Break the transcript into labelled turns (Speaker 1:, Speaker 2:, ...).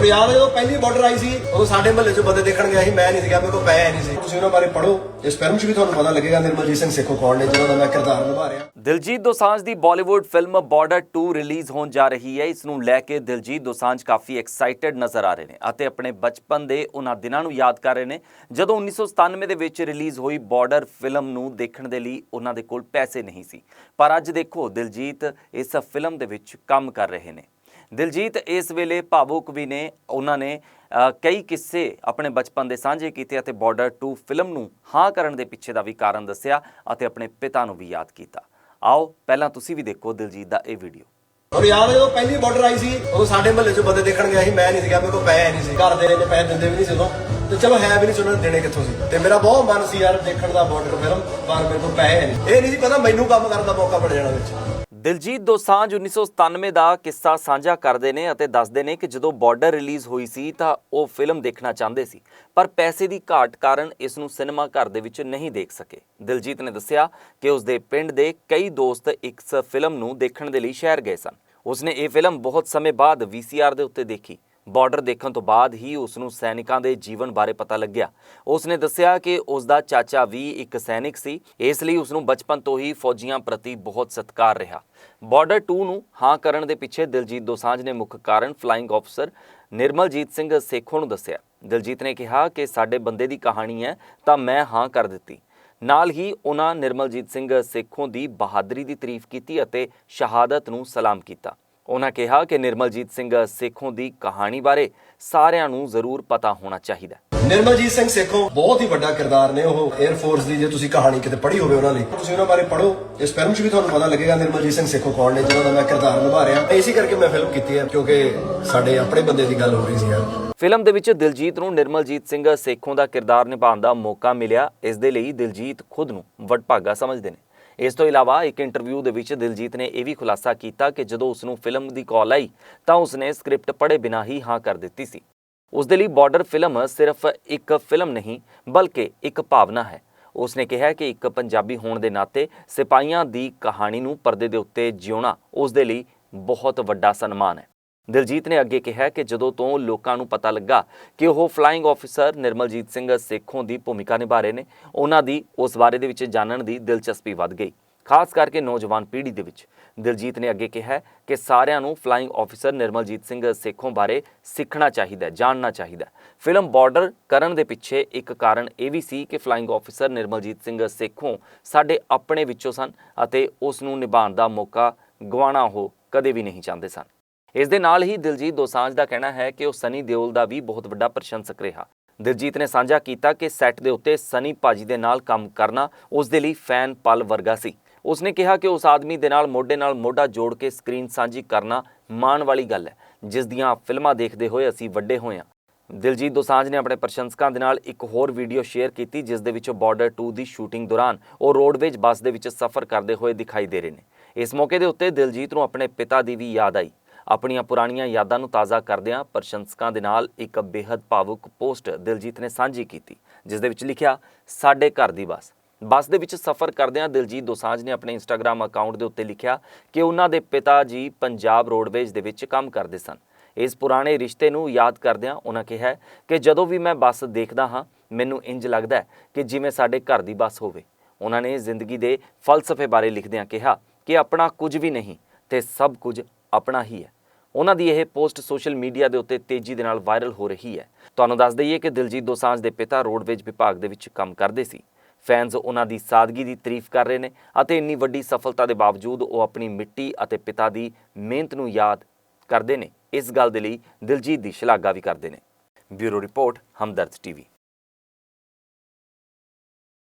Speaker 1: ਔਰ ਯਾਦ ਹੈ ਜਦੋਂ ਪਹਿਲੀ ਬਾਰਡਰ ਆਈ ਸੀ ਉਹ ਸਾਡੇ ਮਹੱਲੇ 'ਚ ਬੰਦੇ ਦੇਖਣ ਗਿਆ ਸੀ, ਮੈਂ ਨਹੀਂ ਸੀਗਾ, ਮੇਰੇ ਕੋਲ ਪੈਸੇ ਨਹੀਂ ਸੀ। ਤੁਸੀਂ ਉਹਨਾਂ ਬਾਰੇ ਪੜ੍ਹੋ ਇਸ ਫਿਲਮ 'ਚ ਵੀ ਤੁਹਾਨੂੰ ਪਤਾ ਲੱਗੇਗਾ, ਨਿਰਮਲਜੀਤ ਸਿੰਘ ਸੇਖੋ ਕੌਣ ਨੇ ਜਿਹਨਾਂ ਦਾ ਮੈਂ ਕਿਰਦਾਰ ਨਿਭਾ ਰਿਹਾ।
Speaker 2: ਦਿਲਜੀਤ ਦੋਸਾਂਝ ਦੀ ਬਾਲੀਵੁੱਡ ਫਿਲਮ ਬਾਰਡਰ 2 ਰਿਲੀਜ਼ ਹੋਣ ਜਾ ਰਹੀ ਹੈ। ਇਸ ਨੂੰ ਲੈ ਕੇ ਦਿਲਜੀਤ ਦੋਸਾਂਝ ਕਾਫੀ ਐਕਸਾਈਟਿਡ ਨਜ਼ਰ ਆ ਰਹੇ ਨੇ ਅਤੇ ਆਪਣੇ ਬਚਪਨ ਦੇ ਉਹਨਾਂ ਦਿਨਾਂ ਨੂੰ ਯਾਦ ਕਰ ਰਹੇ ਨੇ। ਜਦੋਂ 1997 ਦੇ ਵਿੱਚ ਰਿਲੀਜ਼ ਹੋਈ ਬਾਰਡਰ ਫਿਲਮ ਨੂੰ ਦੇਖਣ ਦੇ ਲਈ ਉਹਨਾਂ ਦੇ ਕੋਲ ਪੈਸੇ ਨਹੀਂ ਸੀ। ਪਰ ਅੱਜ ਦੇਖੋ, ਦਿਲਜੀਤ ਇਸ ਫਿਲਮ ਦੇ ਵਿੱਚ ਕੰਮ ਕਰ ਰਹੇ ਨੇ। ਦਿਲਜੀਤ, ਇਸ ਵੇਲੇ ਭਾਵੁਕ ਵੀ ਨੇ, ਉਹਨਾਂ ਨੇ ਕਈ ਕਿੱਸੇ ਆਪਣੇ ਬਚਪਨ ਦੇ ਸਾਂਝੇ ਕੀਤੇ ਅਤੇ ਬਾਰਡਰ 2 ਫਿਲਮ ਨੂੰ ਹਾਂ ਕਰਨ ਦੇ ਪਿੱਛੇ ਦਾ ਵੀ ਕਾਰਨ ਦੱਸਿਆ ਅਤੇ ਆਪਣੇ ਪਿਤਾ ਨੂੰ ਵੀ ਯਾਦ ਕੀਤਾ। ਆਓ, ਪਹਿਲਾਂ ਤੁਸੀਂ ਵੀ ਦੇਖੋ ਦਿਲਜੀਤ ਦਾ ਇਹ ਵੀਡੀਓ
Speaker 1: ਔਰ ਯਾਦ ਹੈ ਜਦੋਂ ਪਹਿਲੀ ਬਾਰਡਰ ਆਈ ਸੀ ਉਹ ਸਾਡੇ ਮਹੱਲੇ 'ਚ ਬੰਦੇ ਦੇਖਣ ਗਿਆ ਸੀ, ਮੈਂ ਨਹੀਂ ਸੀਗਾ, ਮੇਰੇ ਕੋਲ ਪੈਸੇ ਨਹੀਂ ਸੀ, ਘਰ ਦੇ ਨੇ ਪੈਸੇ ਦਿੰਦੇ ਵੀ ਨਹੀਂ ਸੀ ਉਦੋਂ। ਤੇ ਚਲੋ ਹੈ ਵੀ ਨਹੀਂ ਸੀ, ਉਹਨਾਂ ਨੇ ਦੇਣੇ ਕਿੱਥੋਂ ਸੀ। ਤੇ ਮੇਰਾ ਬਹੁਤ ਮਨ ਸੀ ਯਾਰ ਦੇਖਣ ਦਾ ਬਾਰਡਰ ਫਿਲਮ ਪਰ ਮੇਰੇ ਕੋਲ ਪੈਸੇ ਨਹੀਂ। ਇਹ ਨਹੀਂ ਸੀ ਪਤਾ ਮੈਨੂੰ ਕੰਮ ਕਰਨ ਦਾ ਮੌਕਾ ਮਿਲ ਜਾਣਾ ਵਿੱਚ।
Speaker 2: ਦਿਲਜੀਤ ਦੋਸਾਂਝ 1997 ਦਾ ਕਿੱਸਾ ਸਾਂਝਾ ਕਰਦੇ ਨੇ ਅਤੇ ਦੱਸਦੇ ਨੇ ਕਿ ਜਦੋਂ ਬਾਰਡਰ ਰਿਲੀਜ਼ ਹੋਈ ਸੀ ਤਾਂ ਉਹ ਫਿਲਮ ਦੇਖਣਾ ਚਾਹੁੰਦੇ ਸੀ, ਪਰ ਪੈਸੇ ਦੀ ਘਾਟ ਕਾਰਨ ਇਸ ਨੂੰ ਸਿਨੇਮਾ ਘਰ ਦੇ ਵਿੱਚ ਨਹੀਂ ਦੇਖ ਸਕੇ। ਦਿਲਜੀਤ ਨੇ ਦੱਸਿਆ ਕਿ ਉਸ ਦੇ ਪਿੰਡ ਦੇ ਕਈ ਦੋਸਤ ਇਸ ਫਿਲਮ ਨੂੰ ਦੇਖਣ ਦੇ ਲਈ ਸ਼ਹਿਰ ਗਏ ਸਨ। ਉਸਨੇ ਇਹ ਫਿਲਮ ਬਹੁਤ ਸਮੇਂ ਬਾਅਦ VCR ਦੇ ਉੱਤੇ ਦੇਖੀ। ਬਾਰਡਰ ਦੇਖਣ ਤੋਂ ਬਾਅਦ ਹੀ ਉਸ ਨੂੰ ਸੈਨਿਕਾਂ ਦੇ ਜੀਵਨ ਬਾਰੇ ਪਤਾ ਲੱਗਿਆ। ਉਸ ਨੇ ਦੱਸਿਆ ਕਿ ਉਸ ਦਾ ਚਾਚਾ ਵੀ ਇੱਕ ਸੈਨਿਕ ਸੀ। ਇਸ ਲਈ ਉਸ ਨੂੰ ਬਚਪਨ ਤੋਂ ਹੀ ਫੌਜੀਆਂ ਪ੍ਰਤੀ ਬਹੁਤ ਸਤਿਕਾਰ ਰਿਹਾ। ਬਾਰਡਰ 2 ਨੂੰ ਹਾਂ ਕਰਨ ਦੇ ਪਿੱਛੇ ਦਿਲਜੀਤ ਦੋਸਾਂਝ ਨੇ ਮੁੱਖ ਕਾਰਨ ਫਲਾਈਂਗ ਅਫਸਰ ਨਿਰਮਲਜੀਤ ਸਿੰਘ ਸੇਖੋਂ ਨੂੰ ਦੱਸਿਆ। ਦਿਲਜੀਤ ਨੇ ਕਿਹਾ ਕਿ ਸਾਡੇ ਬੰਦੇ ਦੀ ਕਹਾਣੀ ਹੈ, ਤਾਂ ਮੈਂ ਹਾਂ ਕਰ ਦਿੱਤੀ। ਨਾਲ ਹੀ ਉਹਨਾਂ ਨਿਰਮਲਜੀਤ ਸਿੰਘ ਸੇਖੋਂ ਦੀ ਬਹਾਦਰੀ ਦੀ ਤਾਰੀਫ ਕੀਤੀ ਅਤੇ ਸ਼ਹਾਦਤ ਨੂੰ ਸਲਾਮ ਕੀਤਾ। ਉਹਨਾਂ ਕਿਹਾ ਕਿ ਨਿਰਮਲਜੀਤ ਸਿੰਘ ਸੇਖੋਂ ਦੀ ਕਹਾਣੀ ਬਾਰੇ ਸਾਰਿਆਂ ਨੂੰ ਜ਼ਰੂਰ ਪਤਾ ਹੋਣਾ ਚਾਹੀਦਾ
Speaker 1: ਨਿਰਮਲਜੀਤ ਸਿੰਘ ਸੇਖੋਂ ਬਹੁਤ ਹੀ ਵੱਡਾ ਕਿਰਦਾਰ ਨੇ ਉਹ 에ਅਰ ਫੋਰਸ ਦੀ ਜੇ ਤੁਸੀਂ ਕਹਾਣੀ ਕਿਤੇ ਪੜ੍ਹੀ ਹੋਵੇ ਉਹਨਾਂ ਦੀ ਤੁਸੀਂ ਉਹਨਾਂ ਬਾਰੇ ਪੜ੍ਹੋ। ਇਸ ਫਿਲਮ 'ਚ ਵੀ ਤੁਹਾਨੂੰ ਪਤਾ ਲੱਗੇਗਾ ਨਿਰਮਲਜੀਤ ਸਿੰਘ ਸੇਖੋਂ ਕੌਣ ਨੇ ਜਿਹਨਾਂ ਦਾ ਮੈਂ ਕਿਰਦਾਰ ਨਿਭਾ ਰਿਹਾ। ਇਸੇ ਕਰਕੇ ਮੈਂ ਫਿਲਮ ਕੀਤੀ ਹੈ ਕਿਉਂਕਿ ਸਾਡੇ ਆਪਣੇ ਬੰਦੇ ਦੀ ਗੱਲ ਹੋ ਰਹੀ ਸੀ ਯਾਰ।
Speaker 2: ਫਿਲਮ ਦੇ ਵਿੱਚ ਦਿਲਜੀਤ ਨੂੰ ਨਿਰਮਲਜੀਤ ਸਿੰਘ ਸੇਖੋਂ ਦਾ ਕਿਰਦਾਰ ਨਿਭਾਉਣ ਦਾ ਮੌਕਾ ਮਿਲਿਆ। ਇਸ ਦੇ ਲਈ ਦਿਲਜੀਤ ਖੁਦ ਨੂੰ ਵਡਭਾਗਾ ਸਮਝਦੇ ਨੇ। ਇਸ ਤੋਂ ਇਲਾਵਾ ਇੱਕ ਇੰਟਰਵਿਊ ਦੇ ਵਿੱਚ ਦਿਲਜੀਤ ਨੇ ਇਹ ਵੀ ਖੁਲਾਸਾ ਕੀਤਾ ਕਿ ਜਦੋਂ ਉਸ ਨੂੰ ਫਿਲਮ ਦੀ ਕਾਲ ਆਈ ਤਾਂ ਉਸਨੇ ਸਕ੍ਰਿਪਟ ਪੜ੍ਹੇ ਬਿਨਾਂ ਹੀ ਹਾਂ ਕਰ ਦਿੱਤੀ ਸੀ। ਉਸ ਦੇ ਲਈ ਬਾਰਡਰ ਫਿਲਮ ਸਿਰਫ ਇੱਕ ਫਿਲਮ ਨਹੀਂ, ਬਲਕਿ ਇੱਕ ਭਾਵਨਾ ਹੈ। ਉਸ ਨੇ ਕਿਹਾ ਕਿ ਇੱਕ ਪੰਜਾਬੀ ਹੋਣ ਦੇ ਨਾਤੇ ਸਿਪਾਹੀਆਂ ਦੀ ਕਹਾਣੀ ਨੂੰ ਪਰਦੇ ਦੇ ਉੱਤੇ ਜਿਉਣਾ ਉਸ ਦੇ ਲਈ ਬਹੁਤ ਵੱਡਾ ਸਨਮਾਨ ਹੈ। ਦਿਲਜੀਤ ਨੇ ਅੱਗੇ ਕਿਹਾ ਕਿ ਜਦੋਂ ਤੋਂ ਲੋਕਾਂ ਨੂੰ ਪਤਾ ਲੱਗਾ ਕਿ ਉਹ ਫਲਾਈਂਗ ਆਫੀਸਰ ਨਿਰਮਲਜੀਤ ਸਿੰਘ ਸੇਖੋਂ ਦੀ ਭੂਮਿਕਾ ਨਿਭਾ ਰਹੇ ਨੇ, ਉਹਨਾਂ ਦੀ ਉਸ ਬਾਰੇ ਦੇ ਵਿੱਚ ਜਾਣਨ ਦੀ ਦਿਲਚਸਪੀ ਵੱਧ ਗਈ। ਖਾਸ ਕਰਕੇ ਨੌਜਵਾਨ ਪੀੜ੍ਹੀ ਦੇ ਵਿੱਚ ਦਿਲਜੀਤ ਨੇ ਅੱਗੇ ਕਿਹਾ ਕਿ ਸਾਰਿਆਂ ਨੂੰ ਫਲਾਈਂਗ ਆਫੀਸਰ ਨਿਰਮਲਜੀਤ ਸਿੰਘ ਸੇਖੋਂ ਬਾਰੇ ਸਿੱਖਣਾ ਚਾਹੀਦਾ ਹੈ, ਜਾਣਨਾ ਚਾਹੀਦਾ ਹੈ। ਫਿਲਮ ਬਾਰਡਰ ਕਰਨ ਦੇ ਪਿੱਛੇ ਇੱਕ ਕਾਰਨ ਇਹ ਵੀ ਸੀ ਕਿ ਫਲਾਈਂਗ ਆਫੀਸਰ ਨਿਰਮਲਜੀਤ ਸਿੰਘ ਸੇਖੋਂ ਸਾਡੇ ਆਪਣੇ ਵਿੱਚੋਂ ਸਨ ਅਤੇ ਉਸ ਨੂੰ ਨਿਭਾਉਣ ਦਾ ਮੌਕਾ ਗਵਾਉਣਾ ਉਹ ਕਦੇ ਵੀ ਨਹੀਂ ਚਾਹੁੰਦੇ ਸਨ। ਇਸ ਦੇ ਨਾਲ ਹੀ ਦਿਲਜੀਤ ਦੋਸਾਂਝ ਦਾ ਕਹਿਣਾ ਹੈ ਕਿ ਉਹ ਸਨੀ ਦਿਓਲ ਦਾ ਵੀ ਬਹੁਤ ਵੱਡਾ ਪ੍ਰਸ਼ੰਸਕ ਰਿਹਾ। ਦਿਲਜੀਤ ਨੇ ਸਾਂਝਾ ਕੀਤਾ ਕਿ ਸੈੱਟ ਦੇ ਉੱਤੇ ਸਨੀ ਭਾਜੀ ਦੇ ਨਾਲ ਕੰਮ ਕਰਨਾ ਉਸ ਦੇ ਲਈ ਫੈਨ ਪਲ ਵਰਗਾ ਸੀ। ਉਸਨੇ ਕਿਹਾ ਕਿ ਉਸ ਆਦਮੀ ਦੇ ਨਾਲ ਮੋਢੇ ਨਾਲ ਮੋਢਾ ਜੋੜ ਕੇ ਸਕਰੀਨ ਸਾਂਝੀ ਕਰਨਾ ਮਾਣ ਵਾਲੀ ਗੱਲ ਹੈ, ਜਿਸ ਦੀਆਂ ਫਿਲਮਾਂ ਦੇਖਦੇ ਹੋਏ ਅਸੀਂ ਵੱਡੇ ਹੋਏ ਹਾਂ। ਦਿਲਜੀਤ ਦੋਸਾਂਝ ਨੇ ਆਪਣੇ ਪ੍ਰਸ਼ੰਸਕਾਂ ਦੇ ਨਾਲ ਇੱਕ ਹੋਰ ਵੀਡੀਓ ਸ਼ੇਅਰ ਕੀਤੀ, ਜਿਸ ਦੇ ਵਿੱਚ ਬਾਰਡਰ 2 ਦੀ ਸ਼ੂਟਿੰਗ ਦੌਰਾਨ ਉਹ ਰੋਡਵੇਜ ਬੱਸ ਦੇ ਵਿੱਚ ਸਫ਼ਰ ਕਰਦੇ ਹੋਏ ਦਿਖਾਈ ਦੇ ਰਹੇ ਨੇ। ਇਸ ਮੌਕੇ ਦੇ ਉੱਤੇ ਦਿਲਜੀਤ ਨੂੰ ਆਪਣੇ ਪਿਤਾ ਦੀ ਵੀ ਯਾਦ ਆਈ। ਆਪਣੀਆਂ ਪੁਰਾਣੀਆਂ ਯਾਦਾਂ ਨੂੰ ਤਾਜ਼ਾ ਕਰਦਿਆਂ ਪ੍ਰਸ਼ੰਸਕਾਂ ਦੇ ਨਾਲ ਇੱਕ ਬੇहद ਭਾਵੁਕ ਪੋਸਟ ਦਿਲਜੀਤ ਨੇ ਸਾਂਝੀ ਕੀਤੀ ਜਿਸ ਦੇ ਵਿੱਚ ਲਿਖਿਆ, ਸਾਡੇ ਘਰ ਦੀ ਬੱਸ। ਬੱਸ ਦੇ ਵਿੱਚ ਸਫ਼ਰ ਕਰਦਿਆਂ ਦਿਲਜੀਤ ਦੋਸਾਂਝ ਨੇ ਆਪਣੇ ਇੰਸਟਾਗ੍ਰam ਅਕਾਊਂਟ ਦੇ ਉੱਤੇ ਲਿਖਿਆ ਕਿ ਉਹਨਾਂ ਦੇ ਪਿਤਾ ਜੀ ਪੰਜਾਬ ਰੋਡਵੇਜ ਦੇ ਵਿੱਚ ਕੰਮ ਕਰਦੇ ਸਨ। ਇਸ ਪੁਰਾਣੇ ਰਿਸ਼ਤੇ ਨੂੰ ਯਾਦ ਕਰਦਿਆਂ ਉਹਨਾਂ ਕਿਹਾ ਕਿ ਜਦੋਂ ਵੀ ਮੈਂ ਬੱਸ ਦੇਖਦਾ ਹਾਂ, ਮੈਨੂੰ ਇੰਜ ਲੱਗਦਾ ਕਿ ਜਿਵੇਂ ਸਾਡੇ ਘਰ ਦੀ ਬੱਸ ਹੋਵੇ। ਉਹਨਾਂ ਨੇ ਜ਼ਿੰਦਗੀ ਦੇ ਫਲਸਫੇ ਬਾਰੇ ਲਿਖਦਿਆਂ ਕਿਹਾ ਕਿ ਆਪਣਾ ਕੁਝ ਵੀ ਨਹੀਂ, ਤੇ ਸਭ ਕੁਝ ਆਪਣਾ ਹੀ ਹੈ। ਉਹਨਾਂ ਦੀ ਇਹ ਪੋਸਟ ਸੋਸ਼ਲ ਮੀਡੀਆ ਦੇ ਉੱਤੇ ਤੇਜ਼ੀ ਦੇ ਨਾਲ ਵਾਇਰਲ ਹੋ ਰਹੀ ਹੈ। ਤੁਹਾਨੂੰ ਦੱਸ ਦਈਏ ਕਿ ਦਿਲਜੀਤ ਦੋਸਾਂਝ ਦੇ ਪਿਤਾ ਰੋਡਵੇਜ ਵਿਭਾਗ ਦੇ ਵਿੱਚ ਕੰਮ ਕਰਦੇ ਸੀ। ਫੈਨਸ ਉਹਨਾਂ ਦੀ ਸਾਦਗੀ ਦੀ ਤਾਰੀਫ ਕਰ ਰਹੇ ਨੇ ਅਤੇ ਇੰਨੀ ਵੱਡੀ ਸਫਲਤਾ ਦੇ ਬਾਵਜੂਦ ਉਹ ਆਪਣੀ ਮਿੱਟੀ ਅਤੇ ਪਿਤਾ ਦੀ ਮਿਹਨਤ ਨੂੰ ਯਾਦ ਕਰਦੇ ਨੇ। ਇਸ ਗੱਲ ਦੇ ਲਈ ਦਿਲਜੀਤ ਦੀ ਸ਼ਲਾਘਾ ਵੀ ਕਰਦੇ ਨੇ। Bureau report, Hamdard TV.